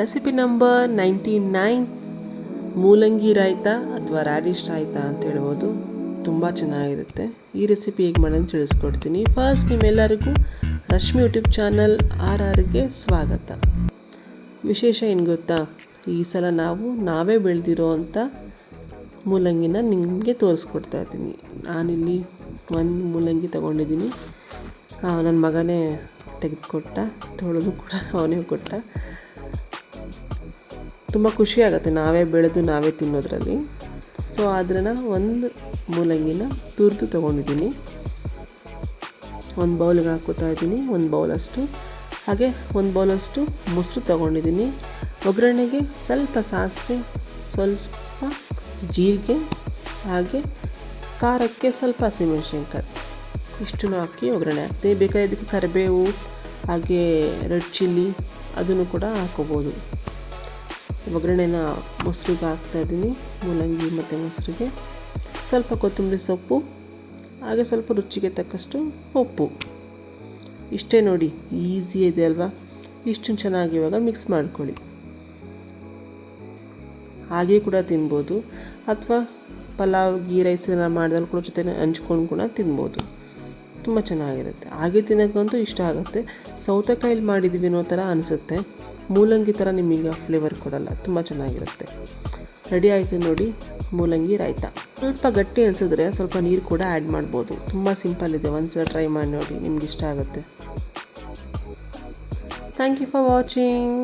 Recipe number ninety nine, ಮೂಲಂಗಿ ರಾಯ್ತ ಅಥವಾ radish raita ಅಂತ ಹೇಳ್ಬೋದು. ತುಂಬ ಚೆನ್ನಾಗಿರುತ್ತೆ. ಈ ರೆಸಿಪಿ ಹೇಗೆ ಮಾಡೋದು ತಿಳಿಸ್ಕೊಡ್ತೀನಿ. ಫಸ್ಟ್ ನಿಮ್ಮೆಲ್ಲರಿಗೂ ರಶ್ಮಿ ಯೂಟ್ಯೂಬ್ ಚಾನಲ್ ಆರ್ ಆರ್ಗೆ ಸ್ವಾಗತ. ವಿಶೇಷ ಏನು ಗೊತ್ತಾ? ಈ ಸಲ ನಾವು ನಾವೇ ಬೆಳೆದಿರೋ ಅಂಥ ಮೂಲಂಗಿನ ನಿಮಗೆ ತೋರಿಸ್ಕೊಡ್ತಾ ಇದ್ದೀನಿ. ನಾನಿಲ್ಲಿ ಒಂದು ಮೂಲಂಗಿ ತೊಗೊಂಡಿದ್ದೀನಿ. ನನ್ನ ಮಗನೇ ತೆಗೆದುಕೊಟ್ಟ, ತೊಳೆದು ಕೂಡ ಅವನೇ ಕೊಟ್ಟ. ತುಂಬ ಖುಷಿಯಾಗುತ್ತೆ. ನಾವೇ ಬೆಳೆದು ನಾವೇ ತಿನ್ನೋದ್ರಲ್ಲಿ. ಸೊ ಅದನ್ನು ಒಂದು ಮೂಲಂಗಿನ ತುರಿದು ತೊಗೊಂಡಿದ್ದೀನಿ. ಒಂದು ಬೌಲ್ಗೆ ಹಾಕೋತಾ ಇದ್ದೀನಿ, ಒಂದು ಬೌಲಷ್ಟು. ಹಾಗೆ ಒಂದು ಬೌಲಷ್ಟು ಮೊಸರು ತೊಗೊಂಡಿದ್ದೀನಿ. ಒಗ್ಗರಣೆಗೆ ಸ್ವಲ್ಪ ಸಾಸಿವೆ, ಸ್ವಲ್ಪ ಜೀರಿಗೆ, ಹಾಗೆ ಖಾರಕ್ಕೆ ಸ್ವಲ್ಪ ಹಸಿಮೆಣಸಿನ್ಕಾಯಿ. ಇಷ್ಟನ್ನು ಹಾಕಿ ಒಗ್ಗರಣೆ ಹಾಕ್ತೀವಿ ಇದಕ್ಕೆ ಕರಿಬೇವು, ಹಾಗೆ ರೆಡ್ ಚಿಲ್ಲಿ ಅದನ್ನು ಕೂಡ ಹಾಕೋಬೋದು ಒಗ್ಗರಣೆನ ಮೊಸರಿಗೆ ಹಾಕ್ತಾಯಿದ್ದೀನಿ ಮೂಲಂಗಿ ಮತ್ತು ಮೊಸರಿಗೆ. ಸ್ವಲ್ಪ ಕೊತ್ತಂಬರಿ ಸೊಪ್ಪು, ಹಾಗೆ ಸ್ವಲ್ಪ ರುಚಿಗೆ ತಕ್ಕಷ್ಟು ಉಪ್ಪು. ಇಷ್ಟೇ ನೋಡಿ, ಈಸಿ ಇದೆ ಅಲ್ವಾ? ಇಷ್ಟು ಚೆನ್ನಾಗಿ ಇವಾಗ ಮಿಕ್ಸ್ ಮಾಡ್ಕೊಳ್ಳಿ. ಹಾಗೆ ಕೂಡ ತಿನ್ಬೋದು. ಅಥವಾ ಪಲಾವ್ ಗೀ ರೈಸ್ ಎಲ್ಲ ಮಾಡಿದಲ್ಲಿ ಕೂಡ ಜೊತೆ ಹಂಚ್ಕೊಂಡು ಕೂಡ ತಿನ್ಬೋದು. ತುಂಬ ಚೆನ್ನಾಗಿರುತ್ತೆ. ಹಾಗೆ ತಿನ್ನೋಕ್ಕಂತೂ ಇಷ್ಟ ಆಗುತ್ತೆ. ಸೌತೆಕಾಯಲ್ಲಿ ಮಾಡಿದ್ದೀವಿ ಅನ್ನೋ ಥರ ಅನಿಸುತ್ತೆ. ಮೂಲಂಗಿ ಥರ ನಿಮಗೆ ಫ್ಲೇವರ್ ಕೊಡಲ್ಲ. ತುಂಬ ಚೆನ್ನಾಗಿರುತ್ತೆ. ರೆಡಿ ಆಯಿತು ನೋಡಿ ಮೂಲಂಗಿ, ರಾಯ್ತ. ಸ್ವಲ್ಪ ಗಟ್ಟಿ ಅನಿಸಿದ್ರೆ ಸ್ವಲ್ಪ ನೀರು ಕೂಡ ಆ್ಯಡ್ ಮಾಡ್ಬೋದು. ತುಂಬ ಸಿಂಪಲ್ ಇದೆ. ಒಂದ್ಸಲ ಟ್ರೈ ಮಾಡಿ ನೋಡಿ, ನಿಮ್ಗೆ ಇಷ್ಟ ಆಗುತ್ತೆ. Thank you for watching